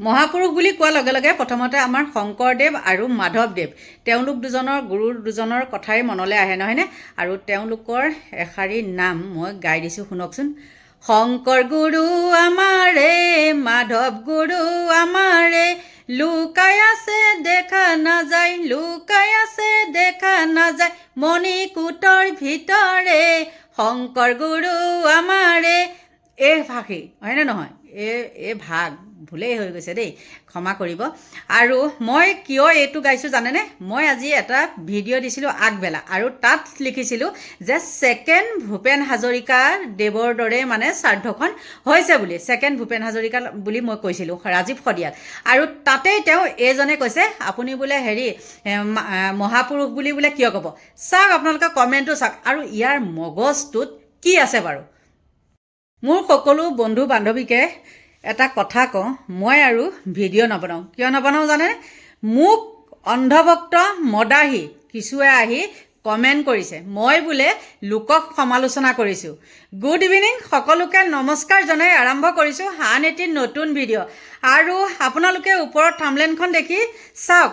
মহাপুৰুষ বুলি কোৱাৰ লগে লগে প্ৰথমতে আমাৰ শংকৰদেৱ আৰু মাধৱদেৱ। তেওঁলোক দুজনৰ গুৰু দুজনৰ কথাই মনলৈ আহে, নহয়নে? আৰু তেওঁলোকৰ এশাৰী নাম মই গাই দিছোঁ, শুনকচোন। শংকৰ গুৰু আমাৰে, মাধৱ গুৰু আমাৰে, লুকাই আছে, দেখা নাযায়, লুকাই আছে, দেখা নাযায়, মণিকূটৰ ভিতৰে। শংকৰ গুৰু আমাৰে এই ভাষী হয়নে নহয়? এই এই ভাগ ভুলেই হৈ গৈছে দেই ক্ষমা কৰিব। আৰু মই কিয় এইটো গাইছোঁ জানেনে? মই আজি এটা ভিডিঅ' দিছিলোঁ আগবেলা আৰু তাত লিখিছিলোঁ যে ছেকেণ্ড ভূপেন হাজৰিকা দেৱৰ দৰে মানে শ্ৰাদ্ধখন হৈছে বুলি। ছেকেণ্ড ভূপেন হাজৰিকা বুলি মই কৈছিলোঁ ৰাজীৱ শদিয়াল। আৰু তাতেই তেওঁ এইজনে কৈছে আপুনি বোলে হেৰি মহাপুৰুষ বুলি বোলে কিয় ক'ব? চাওক আপোনালোকে কমেণ্টটো চাওক। আৰু ইয়াৰ মগজটোত কি আছে বাৰু? মোৰ সকলো বন্ধু বান্ধৱীকে এটা কথা কওঁ মই আৰু ভিডিঅ' নবনাওঁ। কিয় নবনাওঁ জানে? মোক অন্ধভক্ত মদাহী কিছুৱে আহি কমেণ্ট কৰিছে। মই বোলে লোকক সমালোচনা কৰিছোঁ। গুড ইভিনিং সকলোকে নমস্কাৰ জনাই আৰম্ভ কৰিছোঁ আন এটি নতুন ভিডিঅ' আৰু আপোনালোকে ওপৰত থামলেনখন দেখি চাওক।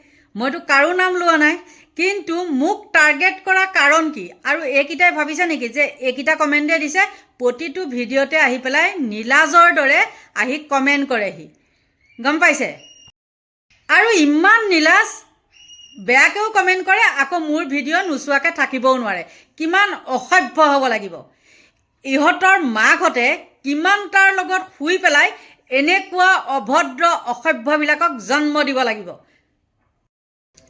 মইতো কাৰো নাম লোৱা নাই, কিন্তু মোক টাৰ্গেট কৰা কাৰণ কি? আৰু এইকেইটাই ভাবিছে নেকি যে এইকেইটা কমেণ্টে দিছে, প্ৰতিটো ভিডিঅ'তে আহি পেলাই নীলাজৰ দৰে আহি কমেণ্ট কৰেহি। গম পাইছে? আৰু ইমান নীলাজ বেয়াকৈও কমেণ্ট কৰে, আকৌ মোৰ ভিডিঅ' নোচোৱাকৈ থাকিবও নোৱাৰে। কিমান অসভ্য হ'ব লাগিব। ইহঁতৰ মাকহঁতে কিমান তাৰ লগত শুই পেলাই এনেকুৱা অভদ্ৰ অসভ্যবিলাকক জন্ম দিব লাগিব।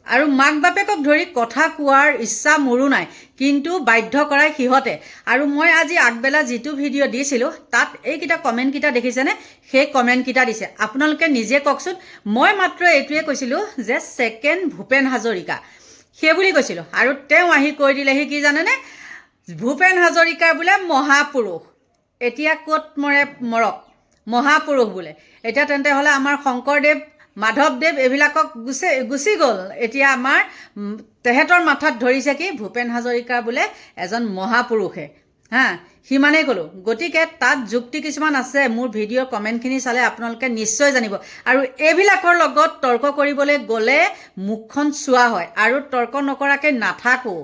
আৰু মাক বাপেকক ধৰি কথা কোৱাৰ ইচ্ছা মোৰো নাই, কিন্তু বাধ্য কৰাই সিহঁতে। আৰু মই আজি আগবেলা যিটো ভিডিঅ' দিছিলোঁ, তাত এইকেইটা কমেণ্টকেইটা দেখিছেনে? সেই কমেণ্টকেইটা দিছে। আপোনালোকে নিজে কওকচোন, মই মাত্ৰ এইটোৱে কৈছিলোঁ যে ছেকেণ্ড ভূপেন হাজৰিকা। সেই বুলি কৈছিলোঁ। আৰু তেওঁ আহি কৈ দিলেহি কি জানেনে? ভূপেন হাজৰিকা বোলে মহাপুৰুষ। এতিয়া ক'ত মৰে মৰক? মহাপুৰুষ বোলে। এতিয়া তেন্তে হ'লে আমাৰ শংকৰদেৱ মাধৱদেৱ এইবিলাকক গুচি গুচি গ'ল। এতিয়া আমাৰ তেহেঁতৰ মাথাত ধৰিছে কি ভূপেন হাজৰিকা বোলে এজন মহাপুৰুষে। হা সিমানেই ক'লোঁ। গতিকে তাত যুক্তি কিছুমান আছে মোৰ ভিডিঅ'ৰ কমেণ্টখিনি চালে আপোনালোকে নিশ্চয় জানিব। আৰু এইবিলাকৰ লগত তৰ্ক কৰিবলৈ গ'লে মুখখন চোৱা হয় আৰু তৰ্ক নকৰাকৈ নাথাকোঁ।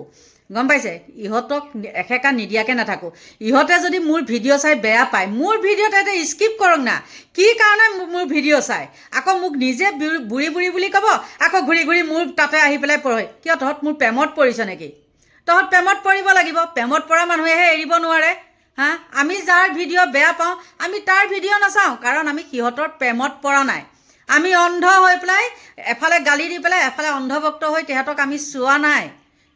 গম পাইছে? ইহঁতক এসেকা নিদিয়াকৈ নাথাকোঁ। ইহঁতে যদি মোৰ ভিডিঅ' চাই বেয়া পায়, মোৰ ভিডিঅ'ত এটা স্কিপ কৰক না। কি কাৰণে মোৰ ভিডিঅ' চাই? আকৌ মোক নিজে বুঢ়ী বুঢ়ী বুলি ক'ব, আকৌ ঘূৰি ঘূৰি মোৰ তাতে আহি পেলাই পঢ়ে। কিয়, তহঁত মোৰ প্ৰেমত পৰিছ নেকি? তহঁত প্ৰেমত পৰিব লাগিব। প্ৰেমত পৰা মানুহেহে এৰিব নোৱাৰে। হা? আমি যাৰ ভিডিঅ' বেয়া পাওঁ, আমি তাৰ ভিডিঅ' নাচাওঁ, কাৰণ আমি সিহঁতৰ প্ৰেমত পৰা নাই। আমি অন্ধ হৈ পেলাই, এফালে গালি দি পেলাই, এফালে অন্ধভক্ত হৈ তেহেঁতক আমি চোৱা নাই।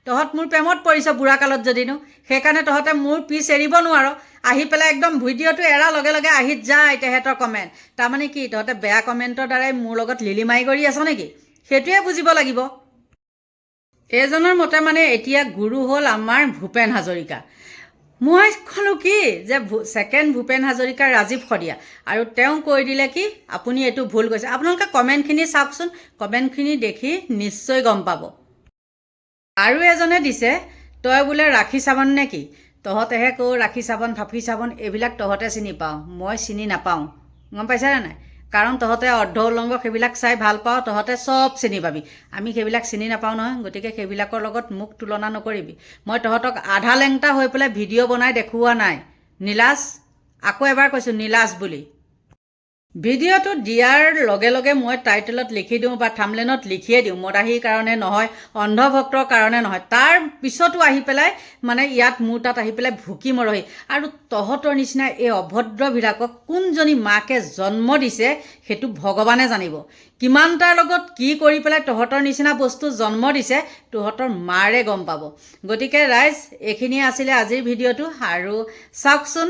তহঁত মোৰ প্ৰেমত পৰিছ বুঢ়া কালত যদিনো। সেইকাৰণে তহঁতে মোৰ পিছ এৰিব নোৱাৰ। আহি পেলাই একদম ভিডিঅ'টো এৰাৰ লগে লগে আহি যায় তেহেঁতৰ কমেণ্ট তাৰমানে কি, তহঁতে বেয়া কমেণ্টৰ দ্বাৰাই মোৰ লগত লিলিমাই কৰি আছ নেকি? সেইটোৱে বুজিব লাগিব। এইজনৰ মতে মানে এতিয়া গুৰু হ'ল আমাৰ ভূপেন হাজৰিকা। মই ক'লোঁ কি, যে ছেকেণ্ড ভূপেন হাজৰিকা ৰাজীৱ শদিয়া। আৰু তেওঁ কৈ দিলে কি, আপুনি এইটো ভুল কৈছে আপোনালোকে কমেণ্টখিনি চাওকচোন। কমেণ্টখিনি দেখি নিশ্চয় গম পাব। আৰু এজনে দিছে, তই বোলে ৰাখি চাবোন নে কি তহঁতেহে কওঁ ৰাখি চাবোন ফাফি চাবোন, এইবিলাক তহঁতে চিনি পাওঁ মই চিনি নাপাওঁ। গম পাইছানে নাই? কাৰণ তহঁতে অৰ্ধ উলংগ সেইবিলাক চাই ভালো পাওঁ তহঁতে চব চিনি পাবি। আমি সেইবিলাক চিনি নাপাওঁ নহয়, গতিকে সেইবিলাকৰ লগত মোক তুলনা নকৰিবি। মই তহঁতক আধা লেংটা হৈ পেলাই ভিডিঅ' বনাই দেখুওৱা নাই। নীলাজ, আকৌ এবাৰ কৈছোঁ, নীলাজ বুলি। ভিডিঅ'টো দিয়াৰ লগে লগে মই টাইটেলত লিখি দিওঁ বা থামলেনত লিখিয়ে দিওঁ। মদাহীৰ কাৰণে নহয়, অন্ধভক্তৰ কাৰণে নহয়। তাৰ পিছতো আহি পেলাই মানে ইয়াত মোৰ তাত আহি পেলাই ভুকি মৰহি। আৰু তহঁতৰ নিচিনা এই অভদ্ৰবিলাকক কোনজনী মাকে জন্ম দিছে সেইটো ভগৱানে জানিব। কিমানটাৰ লগত কি কৰি পেলাই তহঁতৰ নিচিনা বস্তু জন্ম দিছে, তহঁতৰ মাৰে গম পাব। গতিকে ৰাইজ, এইখিনিয়ে আছিলে আজিৰ ভিডিঅ'টো। আৰু চাওকচোন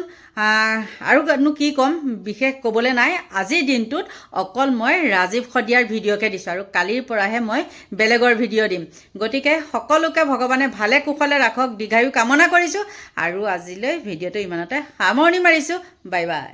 আৰুনো কি ক'ম? বিশেষ ক'বলৈ নাই। আজিৰ দিনটোত অকল মই ৰাজীৱ শদিয়াৰ ভিডিঅ'কে দিছোঁ আৰু কালিৰ পৰাহে মই বেলেগৰ ভিডিঅ' দিম। গতিকে সকলোকে ভগৱানে ভালে কুশলে ৰাখক দীৰ্ঘায়ু কামনা কৰিছোঁ আৰু আজিলৈ ভিডিঅ'টো ইমানতে সামৰণি মাৰিছোঁ। Bye bye.